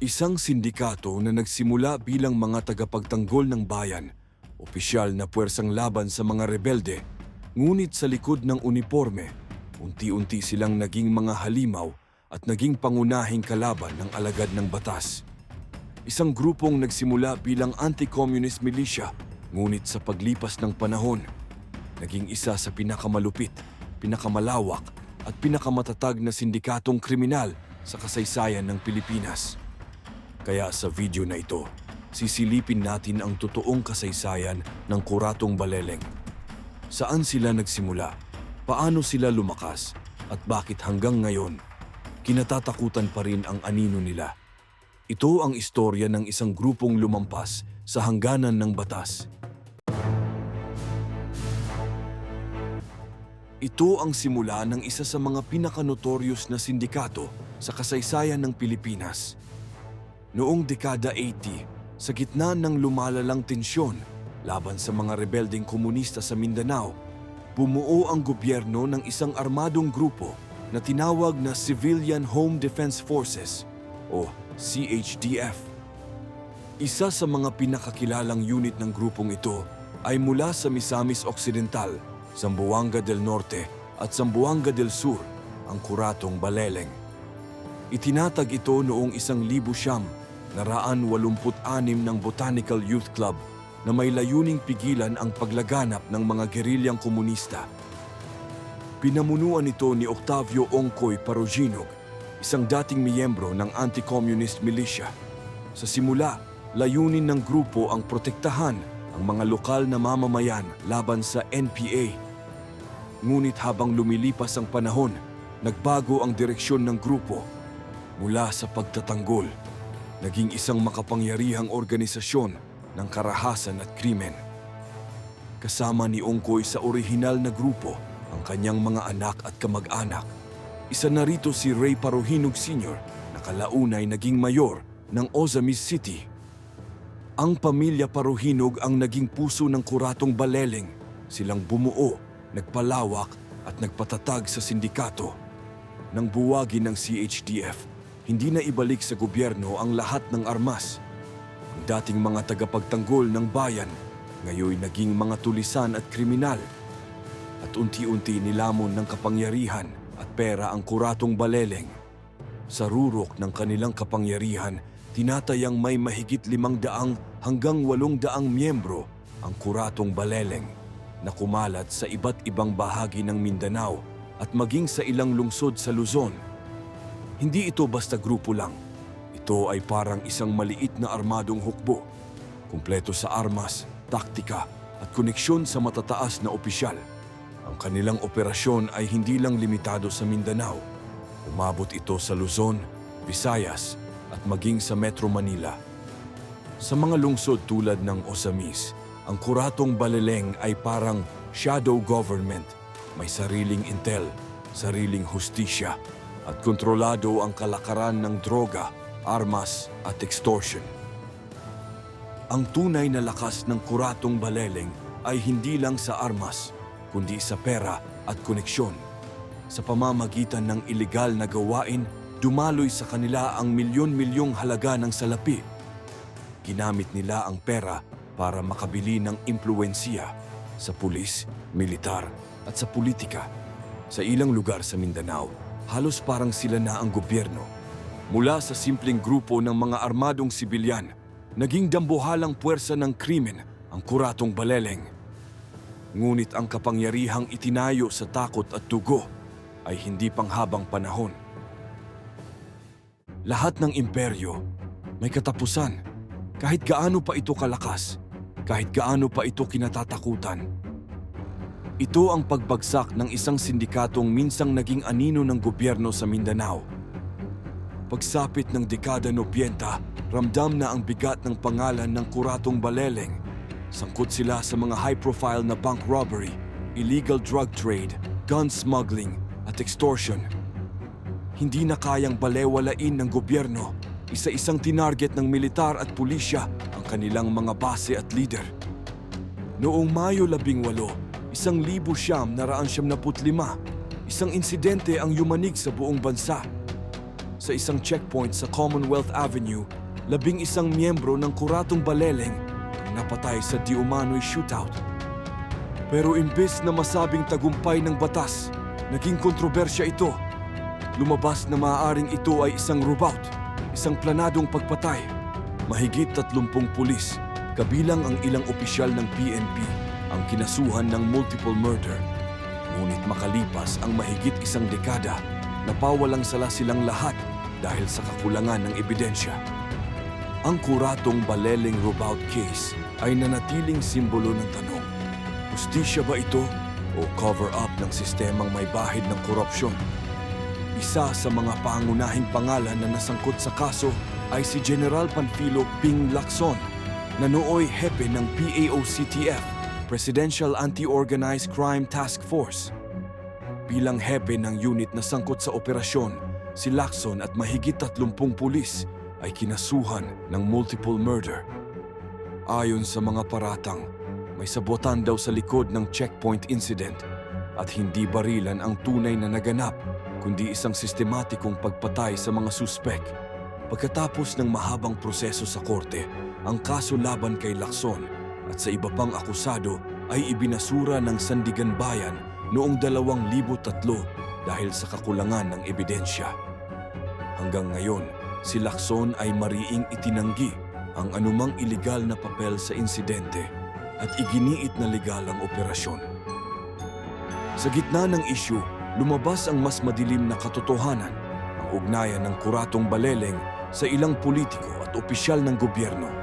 Isang sindikato na nagsimula bilang mga tagapagtanggol ng bayan, opisyal na puwersang laban sa mga rebelde, ngunit sa likod ng uniforme, unti-unti silang naging mga halimaw at naging pangunahing kalaban ng alagad ng batas. Isang grupong nagsimula bilang anti-communist militia, ngunit sa paglipas ng panahon, naging isa sa pinakamalupit, pinakamalawak at pinakamatatag na sindikatong kriminal sa kasaysayan ng Pilipinas. Kaya sa video na ito, sisilipin natin ang totoong kasaysayan ng Kuratong Baleleng. Saan sila nagsimula? Paano sila lumakas? At bakit hanggang ngayon, kinatatakutan pa rin ang anino nila? Ito ang istorya ng isang grupong lumampas sa hangganan ng batas. Ito ang simula ng isa sa mga pinakanotorious na sindikato sa kasaysayan ng Pilipinas. Noong dekada 80, sa gitna ng lumalalang tensyon laban sa mga rebelding komunista sa Mindanao, bumuo ang gobyerno ng isang armadong grupo na tinawag na Civilian Home Defense Forces o CHDF. Isa sa mga pinakakilalang unit ng grupong ito ay mula sa Misamis Occidental, Zamboanga del Norte at Zamboanga del Sur, ang Kuratong Baleleng. Itinatag ito noong isang libu siyam naraan walumput anim ng Botanical Youth Club na may layuning pigilan ang paglaganap ng mga gerilyang komunista. Pinamunuan ito ni Octavio Ongkoy Paroginog, isang dating miyembro ng anti-communist militia. Sa simula, layunin ng grupo ang protektahan ang mga lokal na mamamayan laban sa NPA. Ngunit habang lumilipas ang panahon, nagbago ang direksyon ng grupo mula sa pagtatanggol naging isang makapangyarihang organisasyon ng karahasan at krimen. Kasama ni Ongkoy sa orihinal na grupo ang kanyang mga anak at kamag-anak. Isa na rito si Ray Parohinog Sr. na kalaunay naging mayor ng Ozamis City. Ang pamilya Parohinog ang naging puso ng kuratong baleleng. Silang bumuo, nagpalawak at nagpatatag sa sindikato. Nang buwagi ng CHDF, hindi na ibalik sa gobyerno ang lahat ng armas. Ang dating mga tagapagtanggol ng bayan, ngayon naging mga tulisan at kriminal. At unti-unti nilamon ng kapangyarihan at pera ang kuratong baleleng. Sa rurok ng kanilang kapangyarihan, tinatayang may mahigit limang daang hanggang walong daang miyembro ang kuratong baleleng na kumalat sa iba't ibang bahagi ng Mindanao at maging sa ilang lungsod sa Luzon. Hindi ito basta grupo lang. Ito ay parang isang maliit na armadong hukbo, kumpleto sa armas, taktika at koneksyon sa matataas na opisyal. Ang kanilang operasyon ay hindi lang limitado sa Mindanao. Umabot ito sa Luzon, Visayas at maging sa Metro Manila. Sa mga lungsod tulad ng Osamis, ang kuratong baleleng ay parang shadow government. May sariling intel, sariling hustisya, at kontrolado ang kalakaran ng droga, armas at extortion. Ang tunay na lakas ng kuratong baleleng ay hindi lang sa armas, kundi sa pera at koneksyon. Sa pamamagitan ng ilegal na gawain, dumaloy sa kanila ang milyon-milyong halaga ng salapi. Ginamit nila ang pera para makabili ng impluensya sa pulis, militar at sa politika. Sa ilang lugar sa Mindanao, halos parang sila na ang gobyerno. Mula sa simpleng grupo ng mga armadong sibilyan, naging dambuhalang puwersa ng krimen ang kuratong baleleng. Ngunit ang kapangyarihang itinayo sa takot at dugo ay hindi panghabang panahon. Lahat ng imperyo may katapusan. Kahit gaano pa ito kalakas, kahit gaano pa ito kinatatakutan. Ito ang pagbagsak ng isang sindikatong minsang naging anino ng gobyerno sa Mindanao. Pagsapit ng dekada 90, ramdam na ang bigat ng pangalan ng kuratong baleleng. Sangkot sila sa mga high-profile na bank robbery, illegal drug trade, gun smuggling at extortion. Hindi na kayang balewalain ng gobyerno, isa-isang tinarget ng militar at pulisya ang kanilang mga base at leader. Noong Mayo 18, isang libo siyam na raan siyam putlima, isang insidente ang yumanig sa buong bansa. Sa sa isang checkpoint sa Commonwealth Avenue, labing isang miyembro ng kuratong baleleng ang napatay sa di umano'y shootout. Pero imbes na masabing tagumpay ng batas, naging kontrobersya ito. Lumabas na maaaring ito ay isang rubout, isang planadong pagpatay. Mahigit 30 pulis, kabilang ang ilang opisyal ng PNP, ang kinasuhan ng multiple murder. Ngunit makalipas ang mahigit isang dekada, napawalang sala silang lahat dahil sa kakulangan ng ebidensya. Ang kuratong baleleng rubout case ay nanatiling simbolo ng tanong, Justisya ba ito o cover-up ng sistemang may bahid ng korupsyon? Isa sa mga pangunahing pangalan na nasangkot sa kaso ay si General Panfilo Ping Lacson, na nooy hepe ng PAOCTF, Presidential Anti-Organized Crime Task Force. Bilang hepe ng unit na sangkot sa operasyon, si Lacson at mahigit 30 pulis ay kinasuhan ng multiple murder. Ayon sa mga paratang, may sabotan daw sa likod ng checkpoint incident at hindi barilan ang tunay na naganap kundi isang sistematikong pagpatay sa mga suspek. Pagkatapos ng mahabang proseso sa korte, ang kaso laban kay Lacson at sa iba pang akusado ay ibinasura ng Sandigan Bayan noong 2003 dahil sa kakulangan ng ebidensya. Hanggang ngayon, si Lacson ay mariing itinanggi ang anumang iligal na papel sa insidente at iginiit na legal ang operasyon. Sa gitna ng isyu, lumabas ang mas madilim na katotohanan, ang ugnayan ng kuratong baleleng sa ilang politiko at opisyal ng gobyerno.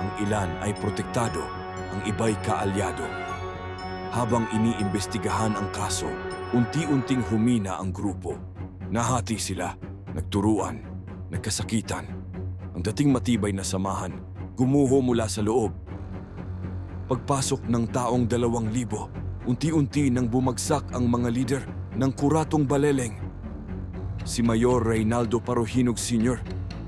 Ang ilan ay protektado, ang iba'y kaalyado. Habang iniimbestigahan ang kaso, unti-unting humina ang grupo. Nahati sila, nagturuan, nagkasakitan. Ang dating matibay na samahan, gumuho mula sa loob Pagpasok ng taong dalawang libo, unti-unti nang bumagsak ang mga lider ng kuratong baleleng. Si Mayor Reynaldo Parohinog Sr.,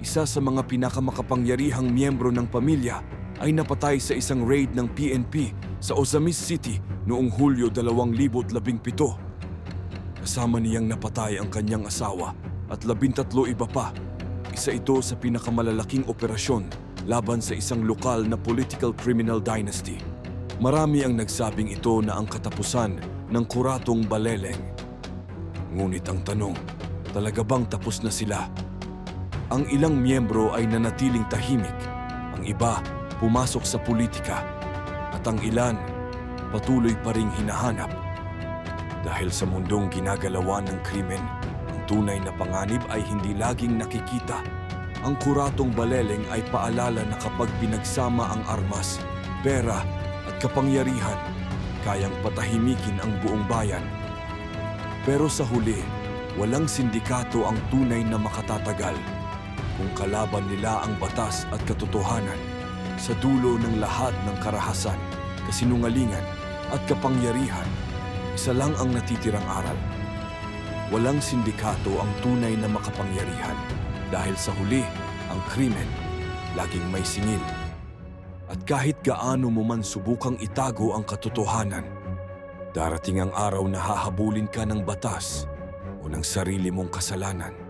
isa sa mga pinakamakapangyarihang miyembro ng pamilya, ay napatay sa isang raid ng PNP sa Ozamis City noong Hulyo 2017. Kasama niyang napatay ang kanyang asawa at labintatlo iba pa. Isa ito sa pinakamalalaking operasyon laban sa isang lokal na political criminal dynasty. Marami ang nagsabing ito na ang katapusan ng kuratong baleleng. Ngunit ang tanong, talaga bang tapos na sila? Ang ilang miyembro ay nanatiling tahimik, ang iba pumasok sa politika, at ang ilan patuloy pa ring hinahanap. Dahil sa mundong ginagalawan ng krimen, ang tunay na panganib ay hindi laging nakikita ang kuratong baleleng ay paalala na kapag pinagsama ang armas, pera at kapangyarihan, kayang patahimikin ang buong bayan. Pero sa huli, walang sindikato ang tunay na makatatagal. Kung kalaban nila ang batas at katotohanan, sa dulo ng lahat ng karahasan, kasinungalingan at kapangyarihan, isa lang ang natitirang aral. Walang sindikato ang tunay na makapangyarihan dahil sa huli, ang krimen laging may singil. At kahit gaano mo man subukang itago ang katotohanan, darating ang araw na hahabulin ka ng batas o ng sarili mong kasalanan.